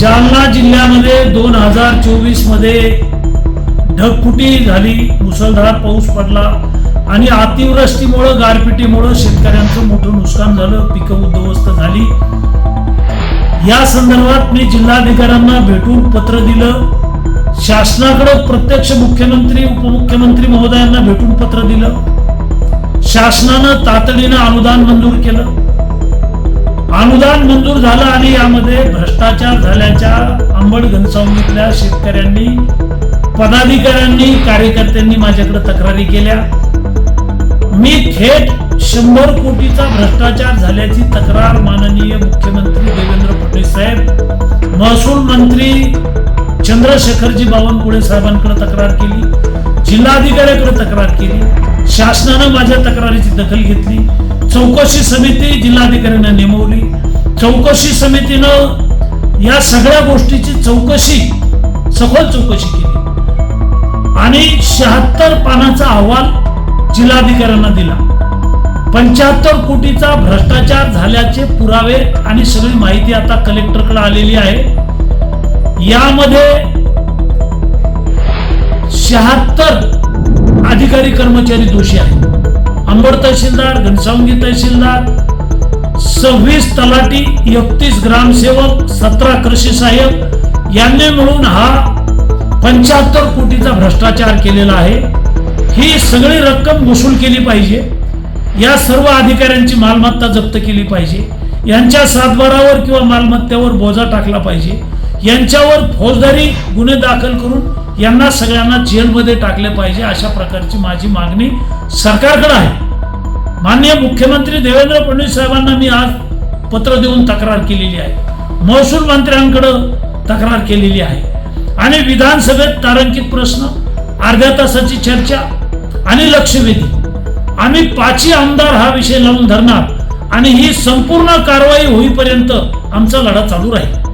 जालना जिल्ह्यामध्ये दोन हजार चोवीसमध्ये ढगफुटी झाली मुसळधार पाऊस पडला आणि अतिवृष्टीमुळं गारपिटीमुळं शेतकऱ्यांचं मोठं नुकसान झालं पिकं उद्ध्वस्त झाली. या संदर्भात मी जिल्हाधिकाऱ्यांना भेटून पत्र दिलं. शासनाकडं प्रत्यक्ष मुख्यमंत्री उपमुख्यमंत्री महोदयांना भेटून पत्र दिलं. शासनानं तातडीनं अनुदान मंजूर केलं. अनुदान मंजूर झालं आणि यामध्ये भ्रष्टाचार झाल्याच्या अंबड घनसावणीतल्या शेतकऱ्यांनी पदाधिकाऱ्यांनी कार्यकर्त्यांनी माझ्याकडे तक्रारी केल्या. मी थेट शंभर कोटीचा भ्रष्टाचार झाल्याची तक्रार माननीय मुख्यमंत्री देवेंद्र फडणवीस साहेब महसूल मंत्री चंद्रशेखरजी बावनकुळे साहेबांकडे तक्रार केली जिल्हाधिकाऱ्याकडे तक्रार केली शासनानं माझ्या तक्रारीची दखल घेतली चौकशी समिती जिल्हाधिकाऱ्यांना नेमवली. चौकशी समितीनं या सगळ्या गोष्टीची चौकशी सखोल चौकशी केली. आणि शहात्तर पानाचा अहवाल जिल्हाधिकाऱ्यांना दिला. पंच्याहत्तर कोटीचा भ्रष्टाचार झाल्याचे पुरावे आणि सगळी माहिती आता कलेक्टरकडे आलेली आहे. यामध्ये शहात्तर अधिकारी कर्मचारी दोषी आहेत. अंबड तहसीलदार घनसावंगी तहसीलदार सव्वीस तलाठी एकतीस ग्रामसेवक सतरा कृषी सहाय्यक यांनी मिळून हा पंच्याहत्तर कोटीचा भ्रष्टाचार केलेला आहे. ही सगळी रक्कम वसूल केली पाहिजे. या सर्व अधिकाऱ्यांची मालमत्ता जप्त केली पाहिजे. यांच्या सातबारावर किंवा मालमत्तेवर बोजा टाकला पाहिजे. यांच्यावर फौजदारी गुन्हे दाखल करून यांना सगळ्यांना जेलमध्ये टाकले पाहिजे अशा प्रकारची माझी मागणी सरकारकडे आहे. माननीय मुख्यमंत्री देवेंद्र फडणवीस साहेबांना मी आज पत्र देऊन तक्रार केलेली आहे. महसूल मंत्र्यांकडं तक्रार केलेली आहे. आणि विधानसभेत तारांकित प्रश्न अर्ध्या तासाची चर्चा आणि लक्षवेधी. आम्ही पाचही आमदार हा विषय लावून धरणार आणि ही संपूर्ण कारवाई होईपर्यंत आमचा लढा चालू राहील.